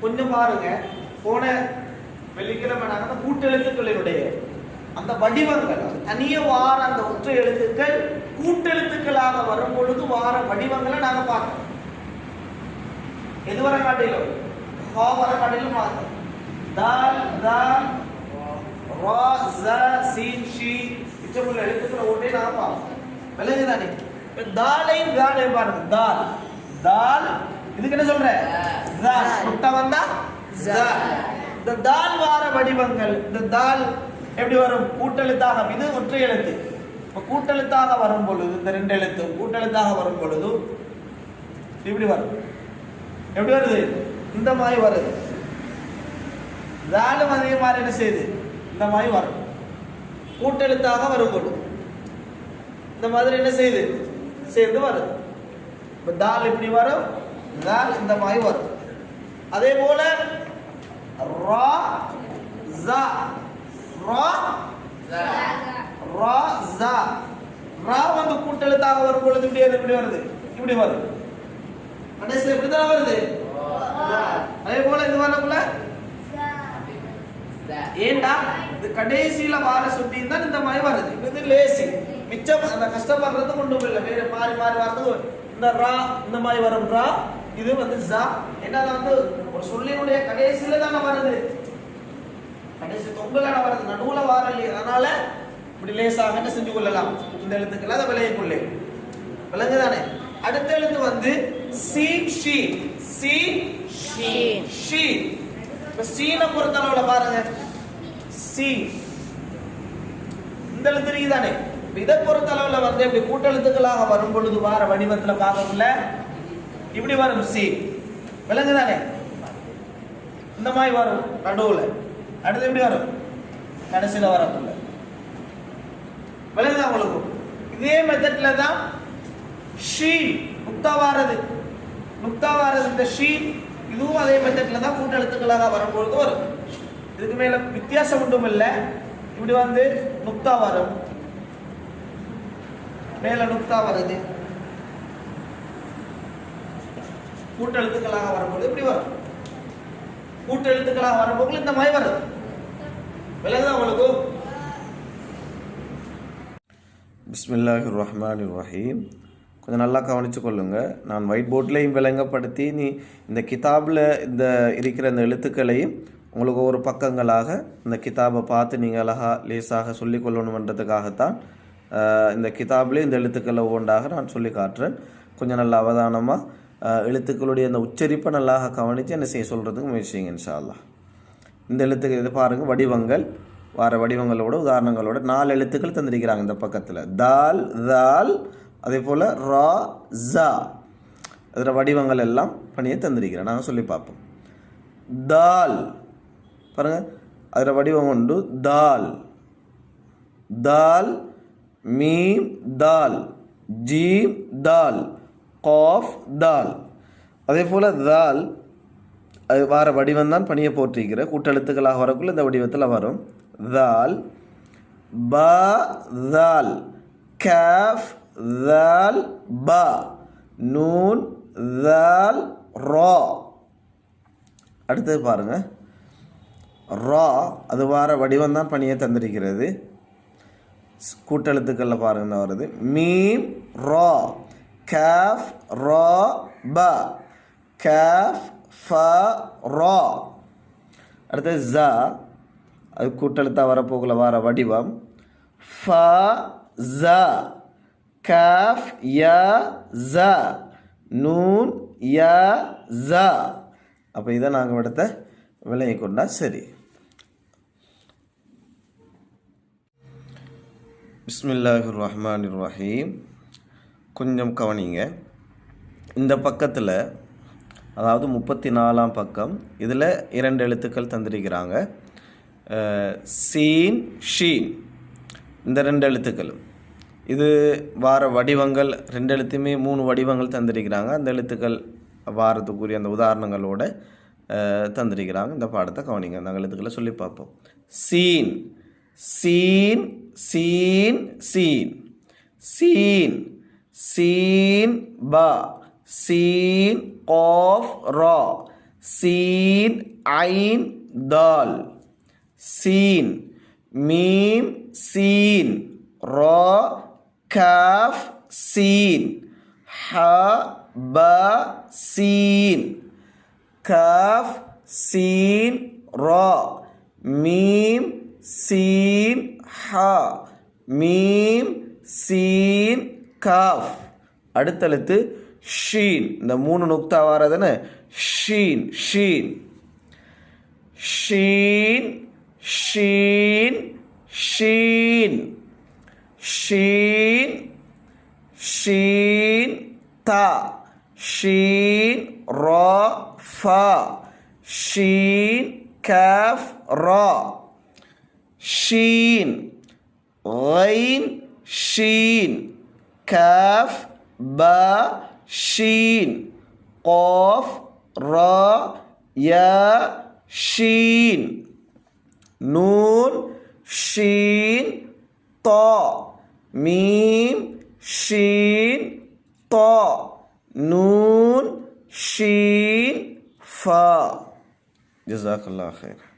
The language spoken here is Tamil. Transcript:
கொஞ்சம் பாருங்க. போன வெள்ளிக்கிழமை நாங்கள் அந்த கூட்டெழுத்துக்களினுடைய அந்த வடிவங்கள் தனிய வார அந்த ஒற்றை எழுத்துக்கள் கூட்டெழுத்துக்களாக வரும் பொழுது வார வடிவங்களை நாங்க பார்க்கணும் எது வர காட்டிலும் ஹா வர காட்டிலும் பார்க்கணும் தால் தால் ரா ஜ சீன் ஷீ இச்சமுள்ள எழுத்துக்களை ஒன்றே நாங்க பார்ப்போம் விலங்கு தானே தாலையும் தாலையும் பாருங்க. தால் தால் இதுக்கு என்ன சொல்ற? முட்டை வந்தா இந்த தால் வார வடிவங்கள் இந்த தால் எப்படி வரும்? கூட்டெழுத்தாக இது ஒற்றை எழுத்து. இப்ப கூட்டெழுத்தாக வரும் பொழுது இந்த ரெண்டு எழுத்து கூட்டெழுத்தாக வரும் பொழுது இப்படி வரும். எப்படி வருது? இந்த மாதிரி வருது. தாலும் அதே மாதிரி என்ன செய்யுது? இந்த மாதிரி வரும். கூட்டெழுத்தாக வரும் பொழுது. இந்த மாதிரி என்ன செய்யுது? சேர்ந்து வருது. இப்ப தால் இப்படி வரும் தால் இந்த மாதிரி வரும். அதே போல ரா ஜா ரா ரா ஜா ரா வந்து கூட்டெழுத்தாக வரும் பொழுது இப்படி எப்படி இப்படி வருது இப்படி வருது கடைசியில் இப்படிதான் வருது? அதே போல இது வரக்குள்ள? ஏண்டா? இது கடைசியில வார சுட்டி தான் இந்த மாதிரி வருது. இது லேசி மிச்சம் அந்த கஷ்டப்படுறது கொண்டு இல்லை வேற மாறி மாறி வர்றது இந்த ரா இந்த மாதிரி வரும் ரா இது வந்து ஜா என்ன வந்து ஒரு சொல்லினுடைய கடைசியில தானே வருது கடைசி தொங்கலான வருது நடுவுல வார இல்லையா அதனால இப்படி லேசாக என்ன செஞ்சு கொள்ளலாம்? இந்த எழுத்துக்கள் அதை விளையக்குள்ளே விளங்குதானே அடுத்த எழுத்து வந்து சி ஷி. சி ஷி. ஷி. இப்ப சீனை பொறுத்தளவுல பாருங்க. சி. இந்த எழுத்து இருக்குதானே இப்ப இதை பொறுத்தளவுல வந்து இப்படி கூட்டெழுத்துக்களாக வரும் பொழுது வார வடிவத்துல பார்க்கக்குள்ள இப்படி வரும் சி. விளங்குதானே இந்த மாதிரி வரும். நடுவில். அடுத்து எப்படி வரும்? கடைசியில் வரக்குள்ள விளங்குதா உங்களுக்கு? இதே மெத்தட்ல தான் ஷீ நுக்தா வாரது நுக்தா வாரது இந்த ஷீ இதுவும் அதே மெத்தட்ல தான் கூட்டெழுத்துக்களாக வரும்பொழுது வரும். இதுக்கு மேல வித்தியாசம் ஒன்றும் இல்லை. இப்படி வந்து நுக்தா வரும் மேல நுக்தா வருது கூட்டெழுத்துக்களாக வரும்போது இப்படி வரும். கூட்டெழுத்துக்களாக வரும்போது இந்த மாதிரி வருது விலகுதா உங்களுக்கு? பிஸ்மில்லாஹிர் ரஹ்மான் ரஹீம் கொஞ்சம் நல்லா கவனித்து கொள்ளுங்கள் நான் ஒயிட் போர்ட்லேயும் விளங்கப்படுத்தி நீ இந்த கிதாபில் இந்த இருக்கிற இந்த எழுத்துக்களையும் உங்களுக்கு ஒரு பக்கங்களாக இந்த கிதாபை பார்த்து நீங்கள் அழகாக லேசாக சொல்லிக் கொள்ளணுன்றதுக்காகத்தான் இந்த கிதாப்லேயும் இந்த எழுத்துக்களை ஒவ்வொன்றாக நான் சொல்லி காட்டுறேன். கொஞ்சம் நல்ல அவதானமாக எழுத்துக்களுடைய அந்த உச்சரிப்பை நல்லா கவனித்து என்ன செய்ய சொல்கிறதுக்கு முயற்சிங்க இன்ஷால்லா இன்ஷா அல்லாஹ் இந்த எழுத்துக்கள் இது பாருங்கள் வடிவங்கள். வார வடிவங்களோட உதாரணங்களோட நாலு எழுத்துக்கள் தந்திருக்கிறாங்க இந்த பக்கத்தில். தால் தால் அதே போல் ரா ஜா அதில் வடிவங்கள் எல்லாம் பண்ணியே தந்திருக்கிறேன். நாங்கள் சொல்லி பார்ப்போம். தால். பாருங்கள் அதில் வடிவம் உண்டு. தால். தால் மீம் தால். ஜீம் தால். காஃப் தால். அதே போல் தால் அது வார வடிவம் தான் பணியை போற்றிருக்கிற. கூட்டெழுத்துக்களாக வரக்குள்ள இந்த வடிவத்தில் வரும். தால் ப தால். கேஃப் தால் ப. நூன் தால் ரா. அடுத்தது பாருங்க. ரா அது வார வடிவம் தான் பணியை தந்திருக்கிறது. ஸ்- கூட்டெழுத்துக்களில் பாருங்க வருது? மீம் ரா. كاف را با. كاف ஃப ரா அடுத்தது ஜ அது கூட்டெழுத்தாக வரப்போக்குள்ள வர வடிவம். ஃப ஜ காஃப் ய ஜ நூன் ய ஜ அப்போ இதை நாங்கள் எடுத்த விலகி கொண்டா சரி. பிஸ்மில்லாஹிர் ரஹ்மான் ரஹீம். கொஞ்சம் கவனிங்க. இந்த பக்கத்தில் அதாவது முப்பத்தி நாலாம் பக்கம் இதில் இரண்டு எழுத்துக்கள் தந்திருக்கிறாங்க. சீன் ஷீன். இந்த ரெண்டு எழுத்துக்களும் இது வார வடிவங்கள் ரெண்டு எழுத்துமே மூணு வடிவங்கள் தந்திருக்கிறாங்க. அந்த எழுத்துக்கள் வாரத்துக்குரிய அந்த உதாரணங்களோட தந்திருக்கிறாங்க. இந்த பாடத்தை கவனிங்க. அந்த எழுத்துக்களை சொல்லி பார்ப்போம். சீன். சீன் சீன் சீன். சீன். சீன் பா சீன் காஃப் ரா சீன் ஐன் தால் சீன் மீம் சீன் ரா காஃப் சீன் ஹ ப சீன் காஃப் சீன் ரா மீம் சீன் ஹ மீம் சீன் காஃப் அடுத்தழுத்து ஷீன் இந்த மூணு நுக்தா வாரதுன்னு ஷீன் ஷீன் ஷீன் ஷீன் ஷீன் ஷீன் ஷீன் தா ஷீன் ரா ஃபா ஷீன் காஃப் ரா ஷீன் غين شين كاف با شين. قاف را يا شين. نون شين. طا. ميم شين. طا. نون شين. فا. جزاك الله خير